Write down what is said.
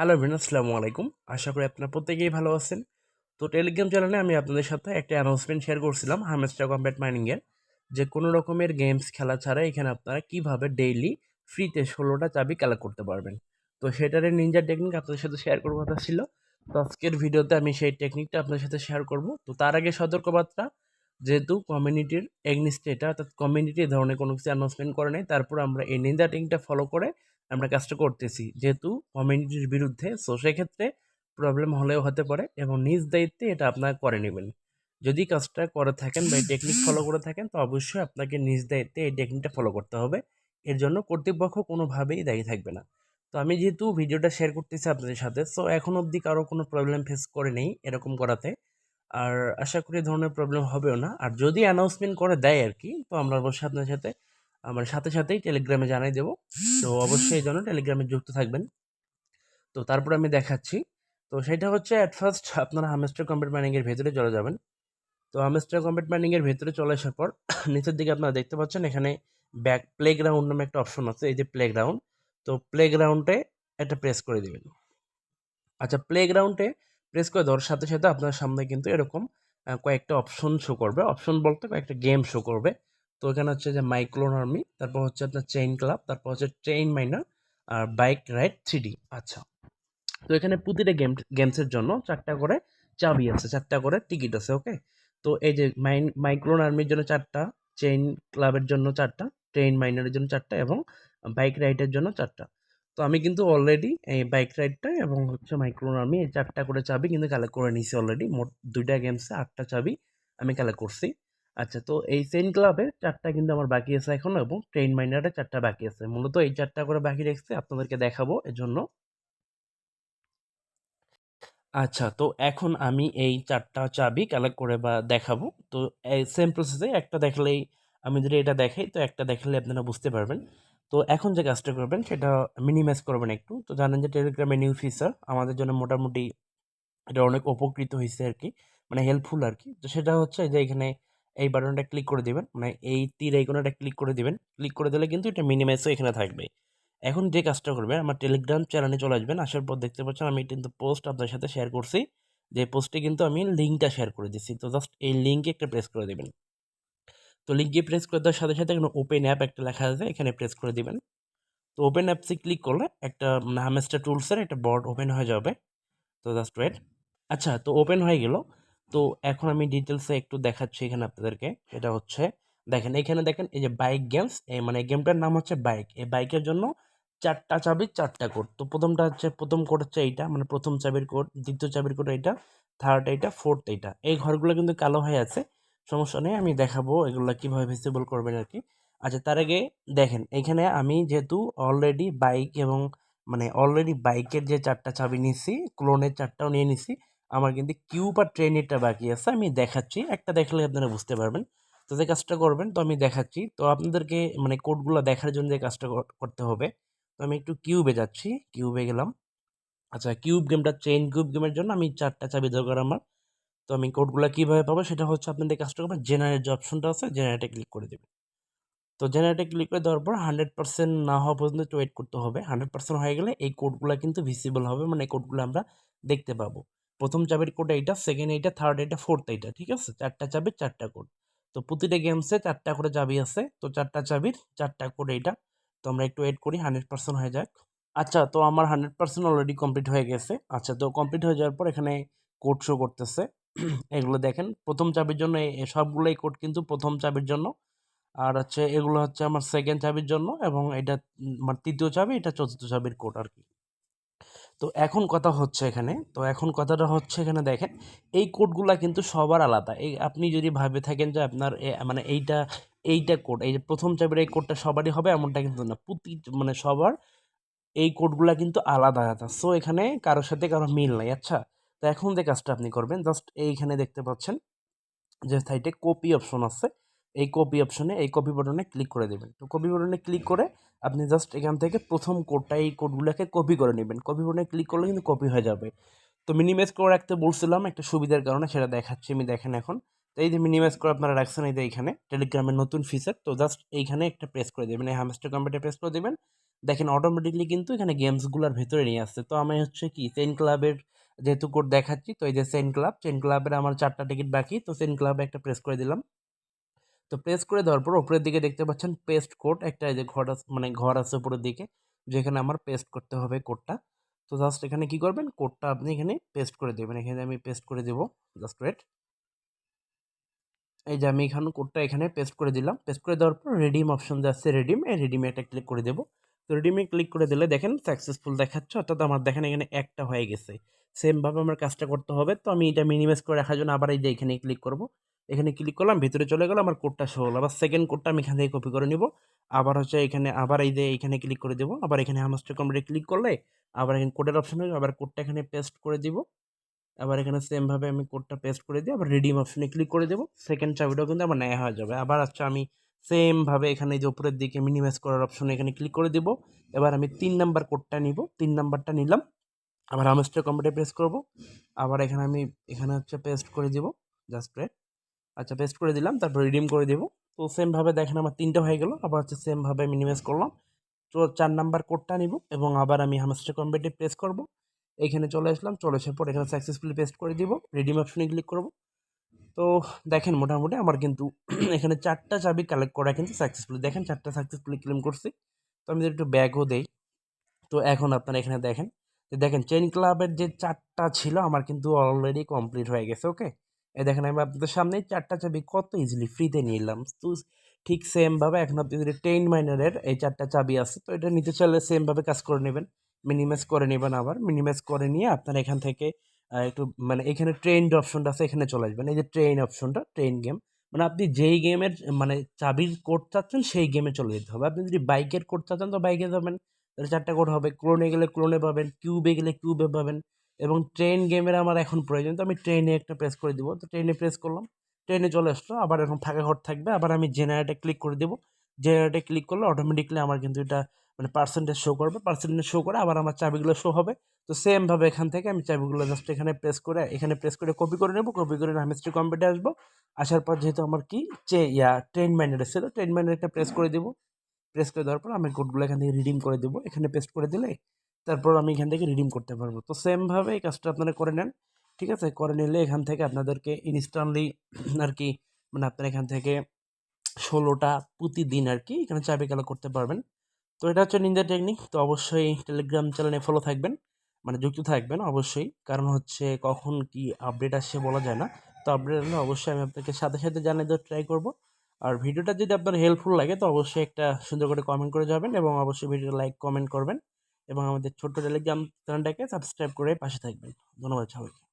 Hello ভিন আসসালামু আলাইকুম। আশা করি আপনারা প্রত্যেকেই ভালো আছেন। তো টেলিগ্রাম চ্যানেলে আমি আপনাদের সাথে একটা অ্যানাউন্সমেন্ট শেয়ার করছিলাম হামেস্টার কম্প্যাট মাইনিংয়ের যে কোনো রকমের গেমস খেলা ছাড়া এখানে আপনারা কীভাবে ডেইলি ফ্রিতে ষোলোটা চাবি কালেক্ট করতে পারবেন। তো সেটার নিনজার টেকনিক আপনাদের সাথে শেয়ার করব কথা ছিল। তো আজকের ভিডিওতে আমি সেই টেকনিকটা আপনাদের সাথে শেয়ার করব। তো তার আগে সতর্কবার্তা, যেহেতু কমিউনিটির এগনিস্টে এটা অর্থাৎ কমিউনিটি ধরনের কোনো কিছু অ্যানাউন্সমেন্ট করে নেই, তারপর আমরা এই নিন্দা টেকনিকটা ফলো করে আমরা কাজটা করতেছি। যেহেতু কমিউনিটির বিরুদ্ধে সো সেক্ষেত্রে প্রবলেম হলেও হতে পারে এবং নিজ দায়িত্বে এটা আপনারা করে নেবেন। যদি কাজটা করে থাকেন বা এই টেকনিক ফলো করে থাকেন, তো অবশ্যই আপনাকে নিজ দায়িত্বে এই টেকনিকটা ফলো করতে হবে। এর জন্য কর্তৃপক্ষ কোনোভাবেই দায়ী থাকবে না। তো আমি যেহেতু ভিডিওটা শেয়ার করতেছি আপনাদের সাথে সো এখন অবধি কারও কোনো প্রবলেম ফেস করে নেই এরকম করাতে। আর আশা করি ধরনের প্রবলেম হবেও না। আর যদি অ্যানাউন্সমেন্ট করে দেয় আর কি তো আমরা অবশ্যই আপনার সাথে আমার সাথে সাথেই টেলিগ্রামে জানাই দেবো। তো অবশ্যই এই জন্য টেলিগ্রামে যুক্ত থাকবেন। তো তারপর আমি দেখাচ্ছি। তো সেটা হচ্ছে অ্যাট ফার্স্ট আপনারা হামেস্টার কম্পিউটার মাইনিংয়ের ভেতরে চলে যাবেন। তো হামেস্টার কম্পিউটার মাইনিংয়ের ভেতরে চলে আসার পর নিচের দিকে আপনারা দেখতে পাচ্ছেন এখানে ব্যাক প্লে গ্রাউন্ড নামে একটা অপশন আছে। এই যে প্লে গ্রাউন্ড তো প্লে গ্রাউন্ডে এটা প্রেস করে দিবেন। আচ্ছা প্লে গ্রাউন্ডে প্রেস করে দেওয়ার সাথে সাথে আপনার সামনে কিন্তু এরকম কয়েকটা অপশন শো করবে। অপশন বলতে কয়েকটা গেম শো করবে। তো এখানে হচ্ছে যে মাইক্লোন আর্মি তারপর হচ্ছে আপনার চেইন ক্লাব তারপর হচ্ছে ট্রেইন মাইনার আর বাইক রাইড থ্রি আচ্ছা। তো এখানে প্রতিটা গেম গেমসের জন্য চারটা করে চাবি আছে, চারটা করে টিকিট আছে ওকে তো এই যে মাইন মাইক্রোন আর্মির জন্য চারটা চেইন ক্লাবের জন্য চারটা ট্রেন মাইনারের জন্য চারটা এবং বাইক রাইডের জন্য চারটা। তো আমি কিন্তু অলরেডি এই বাইক রাইডটা এবং হচ্ছে মাইক্রোন আর্মি এই চারটা করে চাবি কিন্তু কালেক্ট করে নিয়েছি অলরেডি মোট দুইটা গেমসে আটটা চাবি আমি কালেক্ট করছি। আচ্ছা তো এই চেইন ক্লাবে চারটা কিন্তু আমার বাকি আছে এখনও এবং ট্রেন মাইনারে চারটা বাকি আছে। মূলত এই চারটা করে বাকি রেখেছি, আপনাদেরকে দেখাবো এজন্য। আচ্ছা তো এখন আমি এই চারটা চাবি কালেক্ট করে বা দেখাবো। তো এই সেম প্রসেসে একটা দেখলেই আমি যদি এটা দেখাই, তো একটা দেখলে আপনারা বুঝতে পারবেন। তো এখন যে কাজটা করবেন, সেটা মিনিমাইজ করবেন একটু। তো জানেন যে টেলিগ্রামে নিউ ফিচার আমাদের জন্য মোটামুটি এটা অনেক উপকৃত হয়েছে আর কি মানে হেল্পফুল আর কি তো সেটা হচ্ছে যে এখানে এই বাটনটা ক্লিক করে দিবেন। মানে এই তীর আইকনটা ক্লিক করে দিবেন। ক্লিক করে দিলে কিন্তু এটা মিনিমাইজও এখানে থাকবে। এখন যে কাজটা করবেন আমার টেলিগ্রাম চ্যানেলে চলে আসবেন। আসার পর দেখতে পাচ্ছেন আমি কিন্তু পোস্ট আপনার সাথে শেয়ার করছি। যে পোস্টে কিন্তু আমি লিঙ্কটা শেয়ার করে দিচ্ছি। তো জাস্ট এই লিঙ্কে একটা প্রেস করে দেবেন। তো লিঙ্কে প্রেস করে দেওয়ার সাথে সাথে এখানে ওপেন অ্যাপ একটা লেখা আছে, এখানে প্রেস করে দেবেন। তো ওপেন অ্যাপসে ক্লিক করলে একটা হামেস্টার টুলসের একটা বর্ড ওপেন হয়ে যাবে। তো জাস্ট ওয়েট আচ্ছা তো ওপেন হয়ে গেল। তো এখন আমি ডিটেলসে একটু দেখাচ্ছি এখানে আপনাদেরকে। এটা হচ্ছে, দেখেন, এখানে দেখেন, এই যে বাইক গেমস এই মানে গেমটার নাম হচ্ছে বাইক এই বাইকের জন্য চারটা চাবি চারটা কোড তো প্রথমটা হচ্ছে, প্রথম কোড হচ্ছে এইটা মানে প্রথম চাবির কোড দ্বিতীয় চাবির কোড এইটা থার্ড এইটা ফোর্থ এইটা। এই ঘরগুলো কিন্তু কালো হয়ে আছে, সমস্যা নেই, আমি দেখাবো এগুলো কীভাবে ভিজিবল করবেন আর কি আচ্ছা তার আগে দেখেন, এখানে আমি যেহেতু অলরেডি বাইক এবং মানে অলরেডি বাইকের যে চারটা চাবি নিছি ক্লোনের চারটাও নিয়ে নিছি আমার কিন্তু কিউব আর ট্রেনেরটা বাকি আছে, আমি দেখাচ্ছি। একটা দেখলে আপনারা বুঝতে পারবেন। তো যে কাজটা করবেন, তো আমি দেখাচ্ছি। তো আপনাদেরকে মানে কোডগুলো দেখার জন্য যে কাজটা করতে হবে, তো আমি একটু কিউবে যাচ্ছি। কিউবে গেলাম। আচ্ছা কিউব গেমটা চেইন কিউব গেমের জন্য আমি চারটা চাবি দরকার আমার। তো আমি কোডগুলো কীভাবে পাবো সেটা হচ্ছে আপনাদের কাজটা করবেন। জেনারেট যে অপশনটা আছে জেনারেটে ক্লিক করে দেবেন। তো জেনারেটে ক্লিক করে দেওয়ার পর হান্ড্রেড পার্সেন্ট না হওয়া পর্যন্ত একটু ওয়েট করতে হবে। হান্ড্রেড পার্সেন্ট হয়ে গেলে এই কোডগুলো কিন্তু ভিসিবল হবে মানে এই কোডগুলো আমরা দেখতে পাবো। প্রথম চাবির কোড এইটা সেকেন্ড এইটা থার্ড এইটা ফোর্থ এইটা, ঠিক আছে? চারটা চাবির চারটা কোড তো প্রতিটা গেমসে চারটা করে চাবি আছে। তো চারটা চাবির চারটা কোড এইটা। তো আমরা একটু ওয়েট করি হান্ড্রেড পার্সেন্ট হয়ে যাক। আচ্ছা তো আমার হান্ড্রেড পার্সেন্ট অলরেডি কমপ্লিট হয়ে গেছে। আচ্ছা তো কমপ্লিট হয়ে যাওয়ার পর এখানে কোড শো করতেছে। এগুলো দেখেন, প্রথম চাবির জন্য সবগুলোই কোড কিন্তু প্রথম চাবির জন্য। আর হচ্ছে, এগুলো হচ্ছে আমার সেকেন্ড চাবির জন্য এবং এটা আমার তৃতীয় চাবি, এটা চতুর্থ চাবির কোড আর কি। তো এখন কথা হচ্ছে এখানে, তো এখন কথাটা হচ্ছে এখানে দেখেন, এই কোডগুলা কিন্তু সবার আলাদা। এই আপনি যদি ভাবে থাকেন যে আপনার মানে এইটা এইটা কোড, এই যে প্রথম চাবির এই কোডটা সবারই হবে, এমনটা কিন্তু না। প্রতি মানে সবার এই কোডগুলা কিন্তু আলাদা আলাদা। সো এখানে কারোর সাথে কারও মিল নাই আচ্ছা? তো এখন যে কাজটা আপনি করবেন জাস্ট এইখানে দেখতে পাচ্ছেন যে সাইটে কপি অপশন আছে। এই কপি অপশনে এই কপি বাটনে ক্লিক করে দেবেন। তো কপি বাটনে ক্লিক করে আপনি জাস্ট এখান থেকে প্রথম কোডটা এই কোডগুলোকে কপি করে নেবেন। কপি বাটনে ক্লিক করলে কিন্তু কপি হয়ে যাবে। তো মিনিমাইজ করে রাখতে বলছিলাম, একটা সুবিধার কারণে সেটা দেখাচ্ছি, আমি দেখেন এখন। তো এই যে মিনিমাইজ করে আপনারা রাখছেন, এই যে এইখানে টেলিগ্রামের নতুন ফিচার তো জাস্ট এইখানে একটা প্রেস করে দেবেন। এই হ্যামস্টার কম্পিউটার প্রেস করে দেবেন। দেখেন অটোমেটিকলি কিন্তু এখানে গেমসগুলোর ভেতরে নিয়ে আসছে। তো আমি হচ্ছে কি চেন ক্লাবের যেহেতু কোড দেখাচ্ছি, তো এই যে চেন ক্লাব চেন ক্লাবের আমার চারটা টিকিট বাকি, তো চেন ক্লাবে একটা প্রেস করে দিলাম। তো প্রেস করে দেওয়ার পর উপরের দিকে দেখতে পাচ্ছেন পেস্ট কোড একটা এই যে ঘর আছে মানে ঘর আছে উপরের দিকে, যেখানে আমার পেস্ট করতে হবে কোডটা তো জাস্ট এখানে কি করবেন? কোডটা আপনি এখানে পেস্ট করে দেবেন। এখানে আমি পেস্ট করে দেবো জাস্ট ওয়েট এই যে আমি এখানে কোডটা এখানে পেস্ট করে দিলাম। পেস্ট করে দেওয়ার পর রেডিম অপশন যাচ্ছে রেডিম এই রেডিমে একটা ক্লিক করে দেবো। তো রেডিমে ক্লিক করে দিলে দেখেন সাকসেসফুল দেখাচ্ছে, অর্থাৎ আমার দেখেন এখানে একটা হয়ে গেছে। সেমভাবে আমার কাজটা করতে হবে, তো আমি এটা মিনিমাইজ করে রাখার জন্য আবার এই যে এখানে ক্লিক করব। এখানে ক্লিক করলাম, ভিতরে চলে গেলো, আমার কোডটা শো হলো। আবার সেকেন্ড কোডটা আমি এখান থেকে কপি করে নিব। আবার হচ্ছে এখানে, আবার এই যে এখানে ক্লিক করে দেবো। আবার এখানে হামাস্টার কমপ্লিট ক্লিক করলে আবার এখানে কোডের অপশন হবে আবার কোডটা এখানে পেস্ট করে দিব। আবার এখানে সেমভাবে আমি কোডটা পেস্ট করে দিই আবার রিডিম অপশনে ক্লিক করে দেবো। সেকেন্ড চাবিটাও কিন্তু আমার নেওয়া হয়ে যাবে। আবার আচ্ছা আমি সেমভাবে এখানে যে উপরের দিকে মিনিমাইজ করার অপশনে এখানে ক্লিক করে দেবো। এবার আমি তিন নাম্বার কোডটা নিব। তিন নাম্বারটা নিলাম। আবার হামস্টার কম্পিউটার প্রেস করব। আবার এখানে আমি, এখানে হচ্ছে পেস্ট করে দিব। জাস্ট আচ্ছা পেস্ট করে দিলাম, তারপর রিডিম করে দেবো। তো সেমভাবে দেখেন আমার তিনটা হয়ে গেল, আবার হচ্ছে সেমভাবে মিনিমাইজ করলাম। তো চার নাম্বার কোডটা নিব এবং আবার আমি হামস্টার কম্পিউটার প্রেস করব। এইখানে চলে আসলাম, চলে আসার পর এখানে সাকসেসফুলি পেস্ট করে দিব রিডিম অপশনে ক্লিক করব। তো দেখেন মোটামুটি আমার কিন্তু এখানে চারটা চাবি কালেক্ট করা কিন্তু সাকসেসফুলি দেখেন চারটা সাকসেসফুলি ক্লেম করছি। তো আমি যদি একটু ব্যাগও দেই, তো এখন আপনারা এখানে দেখেন দেখেন চেন ক্লাবের যে চারটা ছিল, আমার কিন্তু অলরেডি কমপ্লিট হয়ে গেছে ওকে এই দেখেন, আমি আপনাদের সামনে চারটা চাবি কত ইজিলি ফ্রিতে নিলাম। তো ঠিক সেমভাবে এখন আপনি যদি টেন মাইনারের এই চারটা চাবি আছে, তো এটা নিতে চাইলে সেমভাবে কাজ করে নেবেন। মিনিমাইজ করে নেবেন আবার। মিনিমাইজ করে নিয়ে আপনারা এখান থেকে একটু মানে এখানে ট্রেন্ড অপশনটা আছে, এখানে চলে আসবেন। এই যে ট্রেন অপশনটা ট্রেন গেম মানে আপনি যেই গেমের মানে চাবির কোড চাচ্ছেন, সেই গেমে চলে যেতে হবে। আপনি যদি বাইকের কোড চাচ্ছেন, তো বাইকে যাবেন, তাহলে চারটা কোড হবে। ক্লোনে গেলে ক্লোনে পাবেন কিউবে গেলে কিউবে পাবেন। এবং ট্রেন গেমের আমার এখন প্রয়োজন। তো আমি ট্রেনে একটা প্রেস করে দিব। তো ট্রেনে প্রেস করলাম। ট্রেনে চলে আসলো। আবার এখন ফাঁকা ঘর থাকবে। আবার আমি জেনারেটে ক্লিক করে দেবো। জেনারেটে ক্লিক করলে অটোমেটিকলি আমার কিন্তু এটা মানে পার্সেন্টেজ শো করবে। পার্সেন্টেজ শো করে আবার আমার চাবিগুলো শো হবে। তো সেমভাবে এখান থেকে আমি চাবিগুলো জাস্ট এখানে প্রেস করে, এখানে প্রেস করে কপি করে নেব। কপি করে হামিস্ট্রি কম্পিউটার আসব। আসার পর যেহেতু আমার কি? চে ইয়া ট্রেন মাইনার ছিল। ট্রেন একটা প্রেস করে দেবো। প্রেস করে দেওয়ার পর আমি কোডগুলো এখান থেকে রিডিম করে দেবো। এখানে পেস্ট করে দিলে তারপর আমি এখান থেকে রিডিম করতে পারব। তো সেমভাবে এই কাজটা আপনারা করে নেন, ঠিক আছে? করে নিলে এখান থেকে আপনাদেরকে ইনস্ট্যান্টলি আর কি মানে আপনারা এখান থেকে ষোলোটা প্রতিদিন আর কি এখানে চাবি কালো করতে পারবেন। তো এটা হচ্ছে নিন্দা টেকনিক তো অবশ্যই টেলিগ্রাম চ্যানেলে ফলো থাকবেন মানে যুক্ত থাকবেন অবশ্যই। কারণ হচ্ছে কখন কি আপডেট আসছে বলা যায় না। তো আপডেট হলে অবশ্যই আমি আপনাকে সাথে সাথে জানিয়ে দেওয়ার ট্রাই করব। আর ভিডিওটা যদি আপনার হেল্পফুল লাগে তো অবশ্যই একটা সুন্দর করে কমেন্ট করে যাবেন এবং অবশ্যই ভিডিওটা লাইক কমেন্ট করবেন। এবং আমাদের ছোট্ট টেলিগ্রাম চ্যানেলটাকে সাবস্ক্রাইব করে পাশে থাকবেন। ধন্যবাদ সবাইকে।